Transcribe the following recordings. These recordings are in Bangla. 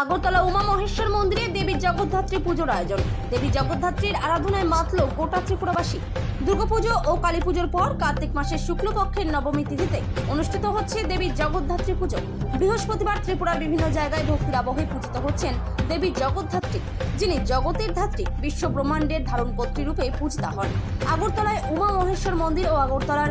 আগরতলা উমা মহেশ্বর মন্দিরে দেবী জগদ্ধাত্রী পুজোর আয়োজন। দেবী জগদ্ধাত্রীর আরাধনায় মাতল গোটা ত্রিপুরাবাসী। দুর্গাপুজো ও কালী পুজোর পর কার্তিক মাসের শুক্লপক্ষের নবমী তিথিতে অনুষ্ঠিত হচ্ছে দেবী জগদ্ধাত্রী পুজো। বৃহস্পতিবার ত্রিপুরার বিভিন্ন জায়গায় ভক্তির আবহে পূজিত হচ্ছেন দেবী জগদ্ধাত্রী, যিনি জগতের ধাত্রী বিশ্ব ব্রহ্মাণ্ডের ধারণকর্ত্রী রূপে পূজিতা হন। আগরতলায় উমা মহেশ্বর মন্দির ও আগরতলার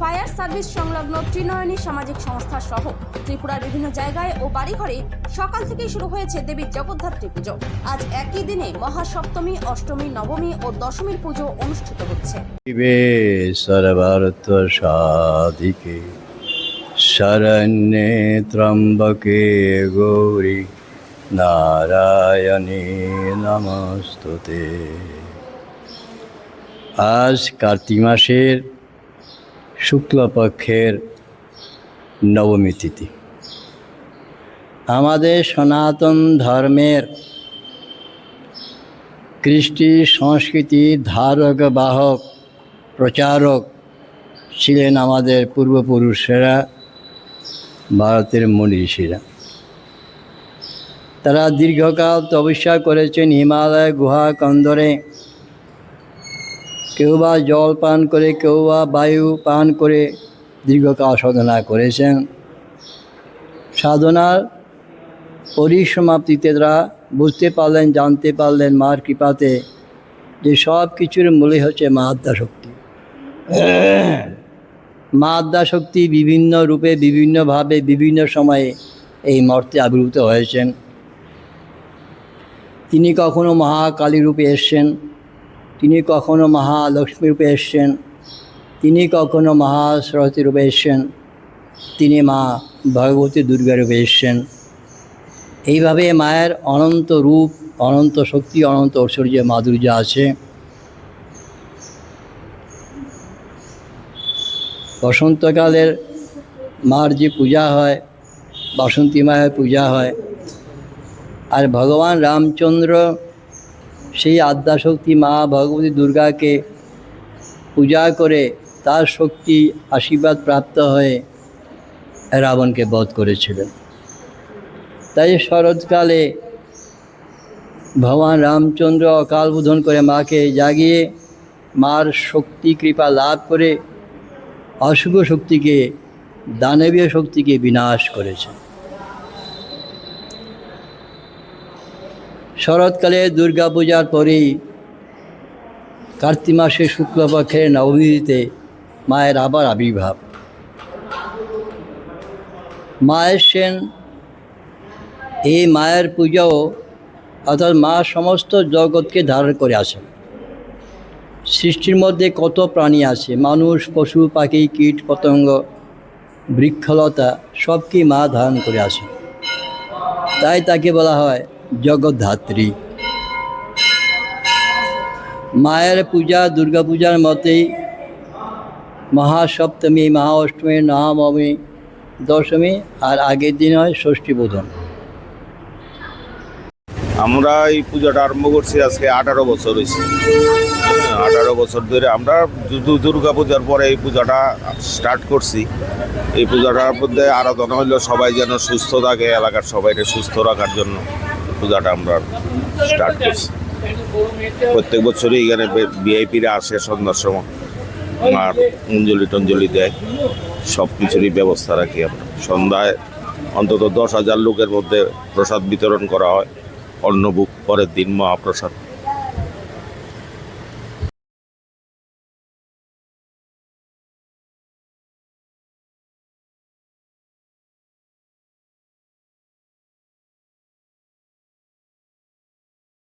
ফায়ার সার্ভিস সংলগ্ন ত্রিনয়নী সামাজিক সংস্থা সহ ত্রিপুরার বিভিন্ন জায়গায় ও বাড়িঘরে সকাল থেকেই শুরু হয়েছে দেবীর জগদ্ধাত্রী পুজো। আজ একই দিনে মহাসপ্তমী, অষ্টমী, নবমী ও দশমীর পুজো অনুষ্ঠিত হচ্ছে। সাধিকে শরণ্যে ত্রম্বকে গৌরী, নারায়ণে নমস্তুতে। আজ কার্তিক মাসের শুক্লপক্ষের নবমী তিথি। আমাদের সনাতন ধর্মের কৃষ্টি সংস্কৃতি ধারক বাহক প্রচারক ছিলেন আমাদের পূর্বপুরুষেরা, ভারতের মুনি ঋষিরা। তারা দীর্ঘকাল তপস্যা করেছেন হিমালয় গুহা কন্দরে। কেউ বা জল পান করে কেউ বা বায়ু পান করে দীর্ঘকাল সাধনা করেছেন। সাধনার পরিসমাপ্তিতে তারা বুঝতে পারলেন, জানতে পারলেন মার কৃপাতে যে সব কিছুর মূলে হচ্ছে মা আদ্যা শক্তি। মা আদ্যা শক্তি বিভিন্ন রূপে বিভিন্নভাবে বিভিন্ন সময়ে এই মর্তে আবির্ভূত হয়েছেন। তিনি কখনো মহাকালী রূপে এসছেন। তিনি কখনো মহালক্ষ্মী রূপে এসছেন, তিনি কখনো মহাসরস্বতী রূপে এসছেন, তিনি মা ভগবতী দুর্গা রূপে এসছেন। এইভাবে মায়ের অনন্ত রূপ, অনন্ত শক্তি, অনন্ত ঐশ্বর্য মাধুর্য আছে। বসন্তকালের মার যে পূজা হয় বাসন্তী মায়ের পূজা হয়, আর ভগবান রামচন্দ্র সেই আদ্যাশক্তি মা ভগবতী দুর্গাকে পূজা করে তার শক্তি আশীর্বাদ প্রাপ্ত হয়ে রাবণকে বধ করেছিলেন। তাই শরৎকালে ভগবান রামচন্দ্র অকাল বোধন করে মাকে জাগিয়ে মার শক্তি কৃপা লাভ করে অশুভ শক্তিকে, দানবীয় শক্তিকে বিনাশ করেছে। শরৎকালে দুর্গা পূজার পরেই কার্তিক মাসে শুক্লপক্ষের নবমীতে মায়ের আবার আবির্ভাব। মায়ের সেন, এই মায়ের পূজাও অর্থাৎ মা সমস্ত জগৎকে ধারণ করে আসেন। সৃষ্টির মধ্যে কত প্রাণী আছে? মানুষ, পশু, পাখি, কীট, পতঙ্গ, বৃক্ষলতা, সবকেই মা ধারণ করে আসেন। তাই তাকে বলা হয় জগদ্ধাত্রী। মায়ের পূজা, দুর্গা পূজার মতেই মহাসপ্তমী, মহাঅষ্টমী, নবমী, দশমী আর আগের দিন হয় ষষ্ঠী বোধন। আমরা এই পুজোটা আরম্ভ করছি আজকে আঠারো বছর হয়েছে। আঠারো বছর ধরে আমরা দুর্গা পূজার পরে এই পূজাটা স্টার্ট করছি। এই পূজাটার মধ্যে আরাধনা হইল সবাই যেন সুস্থ থাকে, এলাকার সবাইকে সুস্থ রাখার জন্য। পূজাটা আমরা স্টার্ট করছি। প্রত্যেক বছরই এখানে ভিআইপিরা আসে সন্ধ্যার সময়। আর অঞ্জলি টঞ্জলি দেয়। সব কিছুরই ব্যবস্থা রাখি আমরা। সন্ধ্যায় অন্তত দশ হাজার লোকের মধ্যে প্রসাদ বিতরণ করা হয়। অন্নভোগ, পরের দিন মহাপ্রসাদ।